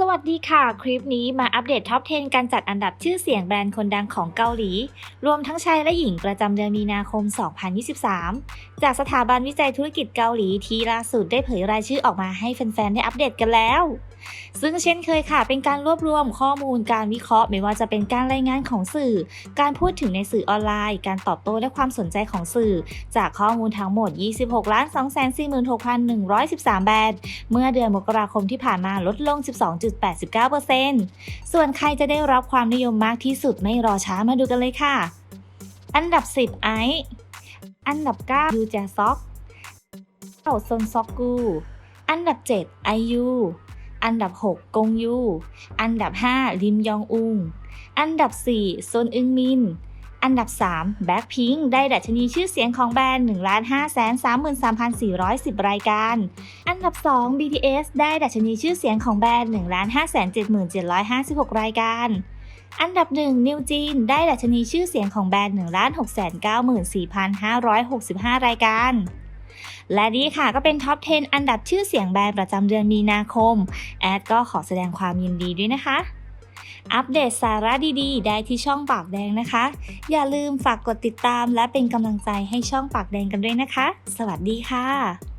สวัสดีค่ะ คลิปนี้มาอัปเดตท็อป 10 การจัดอันดับชื่อเสียงแบรนด์คนดังของเกาหลี รวมทั้งชายและหญิงประจำเดือนมีนาคม 2023 จากสถาบันวิจัยธุรกิจเกาหลีที่ล่าสุดได้เผยรายชื่อออกมาให้แฟนๆ ได้อัปเดตกันแล้ว ซึ่งเช่นเคยค่ะ เป็นการรวบรวมข้อมูลการวิเคราะห์ ไม่ว่าจะเป็นการรายงานของสื่อ การพูดถึงในสื่อออนไลน์ การตอบโต้และความสนใจของสื่อ จากข้อมูลทั้งหมด 26 ล้าน 2 4 6 1 1 3 แบรนด์ เมื่อเดือนมกราคมที่ผ่านมาลดลง 12.89%ส่วนใครจะได้รับความนิยมมากที่สุดไม่รอช้ามาดูกันเลยค่ะ อันดับ 10 ไอซ์อันดับ9ยูแจซ็อกเก้าซนซ็อกกู อันดับ7ไอันดับ 6 กงยู อันดับ5ลิมยองอุง อันดับ 4 ซนอึงมิน อันดับ 3 แบ็คพิงได้ดัชนีชื่อเสียงของแบรนด์ 1 5 3 3 3,410 รายการ อันดับ 2 BTS ได้ดัชนีชื่อเสียงของแบรนด์ 1 5 7 7 756 รายการอันดับ 1 นิวจีน ได้ดัชนีชื่อเสียงของแบรนด์ 1 6 9 4 565 รายการ และนี่ค่ะก็เป็นท็อป 10 อันดับชื่อเสียงแบรนด์ประจำเดือนมีนาคม แอดก็ขอแสดงความยินดีด้วยนะคะ อัปเดตสาระดีๆ ได้ที่ช่องปากแดงนะคะ อย่าลืมฝากกดติดตามและเป็นกำลังใจให้ช่องปากแดงกันด้วยนะคะ สวัสดีค่ะ